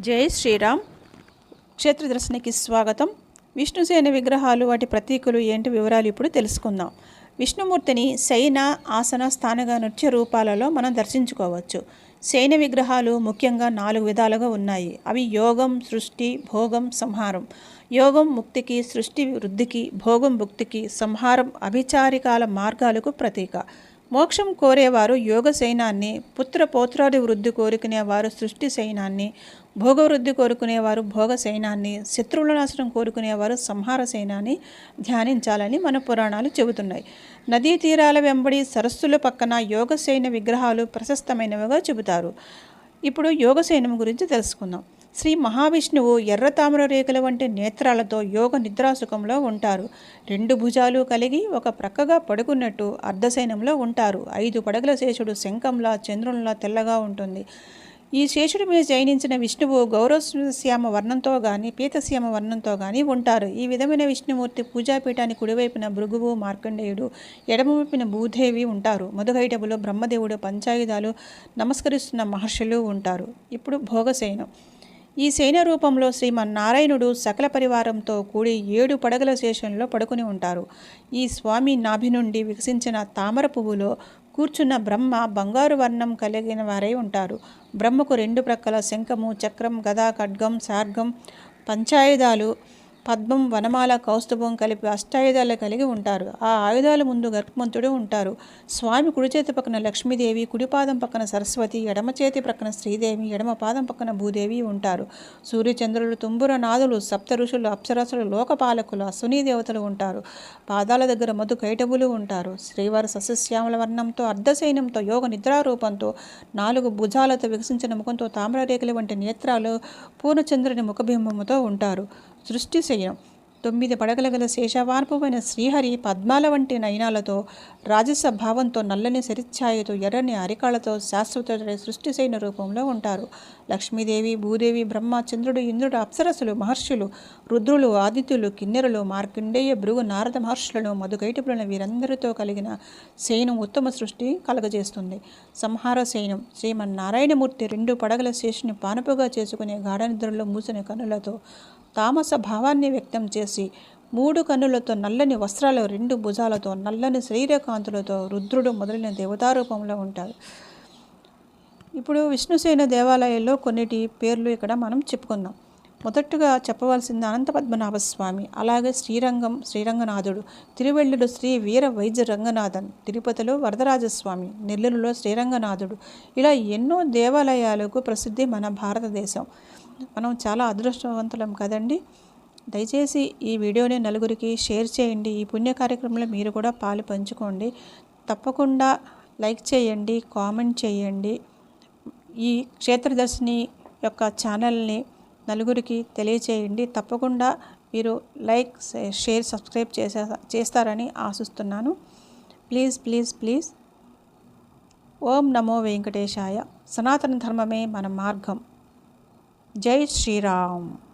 జై శ్రీరామ్. క్షేత్ర దర్శనకి స్వాగతం. విష్ణుసేన విగ్రహాలు వాటి ప్రతీకులు ఏంటి వివరాలు ఇప్పుడు తెలుసుకుందాం. విష్ణుమూర్తిని శయన ఆసన స్థానగా నృత్య రూపాలలో మనం దర్శించుకోవచ్చు. శయన విగ్రహాలు ముఖ్యంగా నాలుగు విధాలుగా ఉన్నాయి. అవి యోగం సృష్టి భోగం సంహారం. యోగం ముక్తికి సృష్టి వృద్ధికి భోగం భుక్తికి సంహారం అభిచారికాల మార్గాలకు ప్రతీక. మోక్షం కోరేవారు యోగ సైనాన్ని పుత్ర పోత్రాది వృద్ధి కోరుకునేవారు సృష్టి సైనాన్ని భోగవృద్ధి కోరుకునేవారు భోగ సైనాన్ని శత్రువుల నాశనం కోరుకునేవారు సంహార సైనాన్ని ధ్యానించాలని మన పురాణాలు చెబుతున్నాయి. నదీ తీరాల వెంబడి సరస్సుల పక్కన యోగసైన విగ్రహాలు ప్రశస్తమైనవిగా చెబుతారు. ఇప్పుడు యోగశైనం గురించి తెలుసుకుందాం. శ్రీ మహావిష్ణువు ఎర్ర తామర రేకుల వంటి నేత్రాలతో యోగ నిద్రాసుఖంలో ఉంటారు. రెండు భుజాలు కలిగి ఒక ప్రక్కగా పడుకున్నట్టు అర్ధశైనంలో ఉంటారు. ఐదు పడగల శేషుడు శంఖంలా చంద్రునిలా తెల్లగా ఉంటుంది. ఈ శేషుడి మీద జయనించిన విష్ణువు గౌరవశ్యామ వర్ణంతో కానీ పీతశ్యామ వర్ణంతో కానీ ఉంటారు. ఈ విధమైన విష్ణుమూర్తి పూజాపీఠాన్ని కుడివైపున భృగువు మార్కండేయుడు ఎడమవైపున భూదేవి ఉంటారు. మధుగైటబులో బ్రహ్మదేవుడు పంచాయుధాలు నమస్కరిస్తున్న మహర్షులు ఉంటారు. ఇప్పుడు భోగశయనం. ఈ శయన రూపంలో శ్రీమన్నారాయణుడు సకల పరివారంతో కూడి ఏడు పడగల శేషంలో పడుకుని ఉంటారు. ఈ స్వామి నాభి నుండి వికసించిన తామర పువ్వులో కూర్చున్న బ్రహ్మ బంగారు వర్ణం కలిగిన వారై ఉంటారు. బ్రహ్మకు రెండు ప్రక్కల శంఖము చక్రం గదా ఖడ్గం సార్గం పంచాయుధాలు పద్మం వనమాల కౌస్తుభం కలిపి అష్టాయుధాలు కలిగి ఉంటారు. ఆ ఆయుధాల ముందు గర్భమంతుడు ఉంటారు. స్వామి కుడి చేతి పక్కన లక్ష్మీదేవి కుడిపాదం పక్కన సరస్వతి ఎడమ చేతి పక్కన శ్రీదేవి ఎడమ పాదం పక్కన భూదేవి ఉంటారు. సూర్యచంద్రులు తుంబుర నాదులు సప్త ఋషులు అప్సరసులు లోకపాలకులు అశ్వనీ దేవతలు ఉంటారు. పాదాల దగ్గర మధు కైటబులు ఉంటారు. శ్రీవారి సస్యశ్యామల వర్ణంతో అర్ధశైనంతో యోగ నిద్రారూపంతో నాలుగు భుజాలతో వికసించిన ముఖంతో తామ్రరేఖల వంటి నేత్రాలు పూర్ణచంద్రుని ముఖబింబముతో ఉంటారు. సృష్టి శయం తొమ్మిది పడగల గల శేషవార్పమైన శ్రీహరి పద్మాల వంటి నయనాలతో రాజస భావంతో నల్లని శరిఛాయతో ఎర్రని అరికాళ్ళతో శాశ్వత సృష్టిశైన రూపంలో ఉంటారు. లక్ష్మీదేవి భూదేవి బ్రహ్మ చంద్రుడు ఇంద్రుడు అప్సరసులు మహర్షులు రుద్రులు ఆదిత్యులు కిన్నెరులు మార్కండేయ భృగు నారద మహర్షులను మధుకైటపులను వీరందరితో కలిగిన శయనం ఉత్తమ సృష్టి కలగజేస్తుంది. సంహార శయనం శ్రీమన్నారాయణమూర్తి రెండు పడగల శేషుని పానపుగా చేసుకునే గాఢనిద్రలో మూసిన కనులతో తామస భావాన్ని వ్యక్తం చేసి మూడు కన్నులతో నల్లని వస్త్రాలు రెండు భుజాలతో నల్లని శరీరకాంతులతో రుద్రుడు మొదలైన దేవతారూపంలో ఉంటారు ఇప్పుడు విష్ణుసేన దేవాలయాల్లో కొన్నిటి పేర్లు ఇక్కడ మనం చెప్పుకుందాం. మొదటగా చెప్పవలసింది అనంతపద్మనాభ స్వామి అలాగే శ్రీరంగం శ్రీరంగనాథుడు తిరువెల్లుడు శ్రీ వీర వైద్య రంగనాథన్ తిరుపతిలో వరదరాజస్వామి నెల్లూరులో శ్రీరంగనాథుడు. ఇలా ఎన్నో దేవాలయాలకు ప్రసిద్ధి మన భారతదేశం. మనం చాలా అదృష్టవంతులం కదండి. దయచేసి ఈ వీడియోని నలుగురికి షేర్ చేయండి. ఈ పుణ్య కార్యక్రమంలో మీరు కూడా పాలు పంచుకోండి. తప్పకుండా లైక్ చేయండి కామెంట్ చేయండి. ఈ క్షేత్రదర్శిని యొక్క ఛానల్ని నలుగురికి తెలియచేయండి. తప్పకుండా మీరు లైక్ షేర్ సబ్స్క్రైబ్ చేసే చేస్తారని ఆశిస్తున్నాను. Please please please. ఓం నమో వెంకటేశాయ. సనాతన ధర్మమే మన మార్గం. జై శ్రీరామ్.